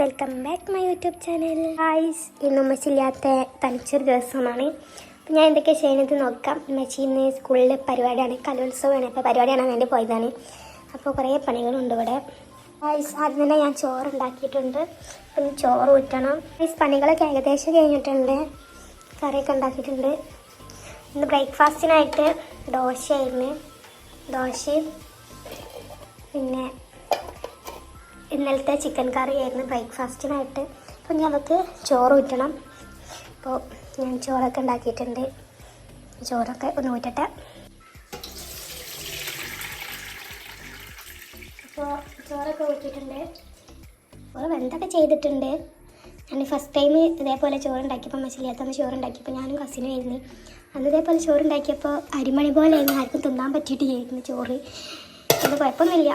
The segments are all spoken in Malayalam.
Welcome back my YouTube channel. Guys ഇന്ന് ഉമ്മച്ചില്ലാത്ത തനിച്ചൊരു ദിവസമാണ്. അപ്പം ഞാൻ എന്തൊക്കെ ചെയ്യുന്നത് നോക്കാം. ഉമ്മച്ചി ഇന്ന് സ്കൂളിൽ പരിപാടിയാണ് കലോത്സവമാണ്. അപ്പോൾ പരിപാടിയാണ് അതിന്റെ പോയതാണ്. അപ്പോൾ കുറേ പണികളുണ്ട് ഇവിടെ. ഗായ്സ് ആദ്യം തന്നെ ഞാൻ ചോറ് ഉണ്ടാക്കിയിട്ടുണ്ട്. അപ്പം ചോറ് ഊറ്റണം. ഗായ്സ് പണികളൊക്കെ ഏകദേശം കഴിഞ്ഞിട്ടുണ്ട്. കറിയൊക്കെ ഉണ്ടാക്കിയിട്ടുണ്ട്. ഇന്ന് ബ്രേക്ക്ഫാസ്റ്റിനായിട്ട് ദോശയായിരുന്നു ദോശയും പിന്നെ ഇന്നലത്തെ ചിക്കൻ കറി ആയിരുന്നു ബ്രേക്ക്ഫാസ്റ്റിനായിട്ട് അപ്പോൾ നമുക്ക് ചോറ് ഊറ്റണം. അപ്പോൾ ഞാൻ ചോറൊക്കെ ഉണ്ടാക്കിയിട്ടുണ്ട്. ചോറൊക്കെ ഒന്ന് ഊറ്റട്ടെ. അപ്പോൾ ചോറൊക്കെ ഊറ്റിയിട്ടുണ്ട്. ചോറ് വെന്തൊക്കെ ചെയ്തിട്ടുണ്ട്. ഞാൻ ഫസ്റ്റ് ടൈം ഇതേപോലെ ചോറ് മസിലിയാത്തന്ന് ചോറ് ഉണ്ടാക്കിയപ്പോൾ ഞാനും കസിനുമായിരുന്നു അന്ന് ഇതേപോലെ ചോറ് ഉണ്ടാക്കിയപ്പോൾ അരിമണി പോലെ ആയിരുന്നു. ആർക്കും തിന്നാൻ പറ്റിയിട്ടില്ലായിരുന്നു ചോറ്. അത് കുഴപ്പമൊന്നുമില്ല.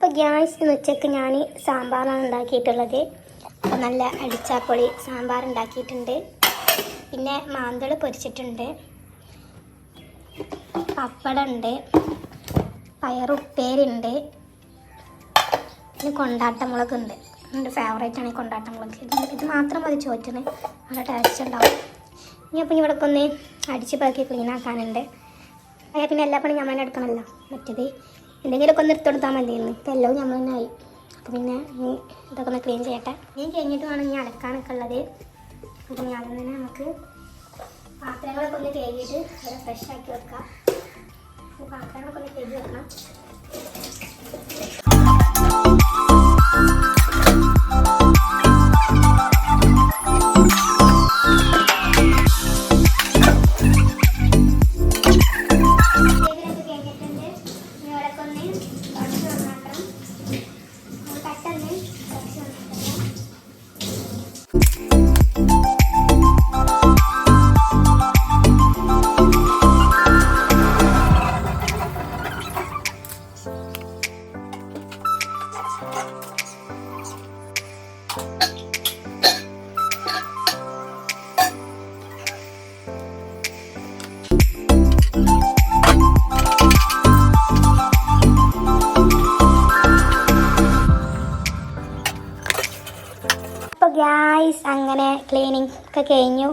അപ്പോൾ ഗ്യാസ് ഉച്ചയ്ക്ക് ഞാൻ സാമ്പാറാണ് ഉണ്ടാക്കിയിട്ടുള്ളത്. അപ്പോൾ നല്ല അടിച്ചാപ്പൊളി സാമ്പാർ ഉണ്ടാക്കിയിട്ടുണ്ട്. പിന്നെ മാന്തൾ പൊരിച്ചിട്ടുണ്ട്. പപ്പടമുണ്ട് പയറുപ്പേരുണ്ട് പിന്നെ കൊണ്ടാട്ടമുളകുണ്ട്. എന്റെ ഫേവറേറ്റ് ആണ് ഈ കൊണ്ടാട്ടമുളക്. ഇത് മാത്രം മതി ചോറ്റിന്. നല്ല ടേസ്റ്റ് ഉണ്ടാവും. ഇനി അപ്പം ഇവിടെ ഒന്ന് അടിച്ച് ആക്കാനുണ്ട്. അയ്യാ പിന്നെ എല്ലാ പണിയും ഞാൻ എടുക്കണമല്ലോ മറ്റേത് എന്തെങ്കിലുമൊക്കെ ഒന്ന് എടുത്തെടുത്താൽ മതിയായിരുന്നു ഇപ്പം എല്ലാം നമ്മൾ തന്നെ ആയി. അപ്പോൾ പിന്നെ നീ ഇതൊക്കെ ഒന്ന് ക്ലീൻ ചെയ്യട്ടെ. നീ കഴിഞ്ഞിട്ട് വേണം ഇനി അലക്കാനൊക്കെ ഉള്ളത്. അപ്പം ഞാൻ തന്നെ നമുക്ക് പാത്രങ്ങളൊക്കെ ഒന്ന് കഴുകിയിട്ട് ഫ്രഷ് ആക്കി വെക്കാം. പാത്രങ്ങളൊക്കെ ഒന്ന് കഴുകി വെക്കണം. ഗ്യാസ് അങ്ങനെ ക്ലീനിങ് ഒക്കെ കഴിഞ്ഞു.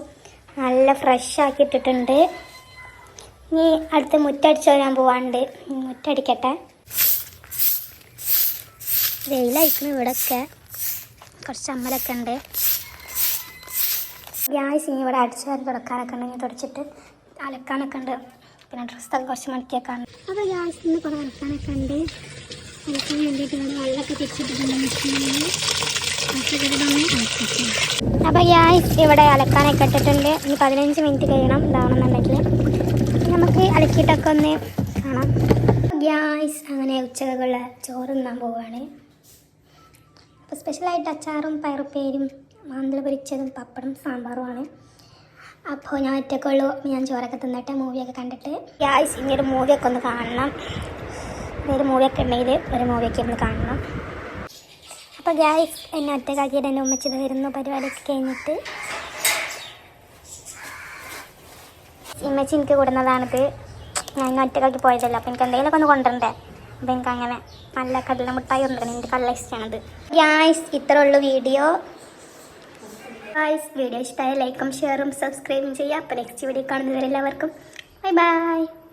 നല്ല ഫ്രഷ് ആക്കി ഇട്ടിട്ടുണ്ട് ഇനി അടുത്ത് മുറ്റടിച്ച് വരാൻ പോവാണ്ട്. മുറ്റടിക്കട്ടെ. വെയിലയക്കണം ഇവിടെയൊക്കെ കുറച്ച് അമ്മലൊക്കെ ഉണ്ട്. ഗ്യാസ് ഇനി ഇവിടെ അടിച്ച് വരാൻ തുടക്കാനൊക്കെ ഉണ്ട്. ഇനി തുടച്ചിട്ട് അലക്കാനൊക്കെ ഉണ്ട്. പിന്നെ ഡ്രസ്സൊക്കെ കുറച്ച് മണിക്കൊക്കെ ഉണ്ട്. അപ്പോൾ ഗ്യാസ് ഇന്ന് കുറേ അലക്കാനൊക്കെ ഉണ്ട്. അലക്കാൻ വേണ്ടിയിട്ട് ഇവിടെ വെള്ളമൊക്കെ തിരിച്ചിട്ടുണ്ട് അപ്പോൾ ഗ്യാസ് ഇവിടെ അലക്കാനൊക്കെ ഇട്ടിട്ടുണ്ട്. ഇനി പതിനഞ്ച് മിനിറ്റ് കഴിയണം ഇതാണെന്നുണ്ടെങ്കിൽ നമുക്ക് അലക്കിയിട്ടൊക്കെ ഒന്ന് കാണാം. ഗ്യാസ് അങ്ങനെ ഉച്ചകളുള്ള ചോറ് തിന്നാൻ പോവുകയാണ് അപ്പോൾ സ്പെഷ്യലായിട്ട് അച്ചാറും പയറുപ്പേരും മാന്തള പൊരിച്ചതും പപ്പടും സാമ്പാറുമാണ്. അപ്പോൾ ഞാൻ ഒറ്റക്കുള്ളൂ ഞാൻ ചോറൊക്കെ തിന്നിട്ട് മൂവിയൊക്കെ കണ്ടിട്ട്. ഗ്യാസ് ഇനി ഒരു മൂവിയൊക്കെ ഒന്ന് കാണണം. ഒരു മൂവിയൊക്കെ ഉണ്ടെങ്കിൽ ഒരു മൂവിയൊക്കെ ഒന്ന് കാണണം. അപ്പോൾ ഗ്യാസ് എന്നെ ഒറ്റക്കാക്കിയിട്ട് എന്റെ ഉമ്മച്ചിത് വരുന്നു പരിപാടിയൊക്കെ കഴിഞ്ഞിട്ട്. ഉമ്മച്ചി എനിക്ക് കൂടുന്നതാണിത്. ഞാൻ ഇങ്ങനെ ഒറ്റക്കാക്കി പോയതല്ല. അപ്പോൾ എനിക്ക് എന്തെങ്കിലുമൊക്കെ ഒന്ന് കൊണ്ടുവരണ്ടേ? അപ്പോൾ എനിക്ക് അങ്ങനെ നല്ല കടല മുട്ടായി കൊണ്ടുവരണം. എനിക്ക് നല്ല ഇഷ്ടമാണത് ഗ്യാസ് ഇത്ര ഉള്ളു വീഡിയോ. ഗായ്സ് വീഡിയോ ഇഷ്ടമായ ലൈക്കും ഷെയറും സബ്സ്ക്രൈബും ചെയ്യുക. അപ്പോൾ നെക്സ്റ്റ് വീഡിയോ കാണുന്നവരെല്ലാവർക്കും. Bye bye